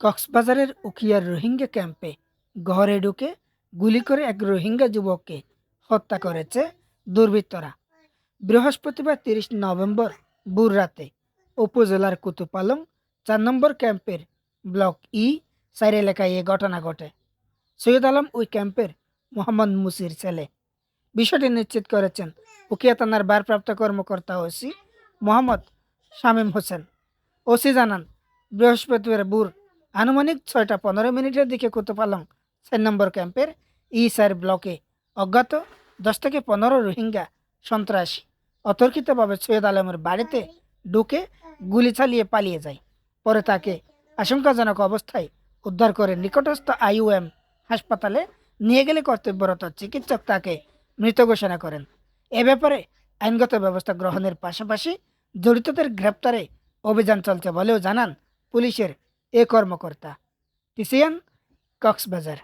কক্সবাজারের উখিয়ার রোহিঙ্গা ক্যাম্পে ঘরে ঢুকে গুলি করে এক রোহিঙ্গা যুবককে হত্যা করেছে দুর্বৃত্তরা। বৃহস্পতিবার তিরিশ নভেম্বর ভোর রাতে উপজেলার কুতুপালং চার নম্বর ক্যাম্পের ব্লক ই চার এলাকায় এ ঘটনা ঘটে। সৈয়দ আলম ওই ক্যাম্পের মোহাম্মদ মুসির ছেলে। বিষয়টি নিশ্চিত করেছেন উকিয়া থানার ভারপ্রাপ্ত কর্মকর্তা ওসি মোহাম্মদ শামীম হোসেন। ওসি জানান, বৃহস্পতিবার ভোর আনুমানিক ছয়টা পনেরো মিনিটের দিকে কুতুপালং চার নম্বর ক্যাম্পের ই চার ব্লকে অজ্ঞাত দশ থেকে পনেরো রোহিঙ্গা সন্ত্রাসী অতর্কিতভাবে সৈয়দ আলমের বাড়িতে ঢুকে গুলি চালিয়ে পালিয়ে যায়। পরে তাকে আশঙ্কাজনক অবস্থায় উদ্ধার করে নিকটস্থ আইইউএম হাসপাতালে নিয়ে গেলে কর্তব্যরত চিকিৎসক তাকে মৃত ঘোষণা করেন। এ ব্যাপারে আইনগত ব্যবস্থা গ্রহণের পাশাপাশি জড়িতদের গ্রেপ্তারে অভিযান চলছে বলেও জানান পুলিশের এ কর্মকর্তা টিসিএন কক্সবাজার।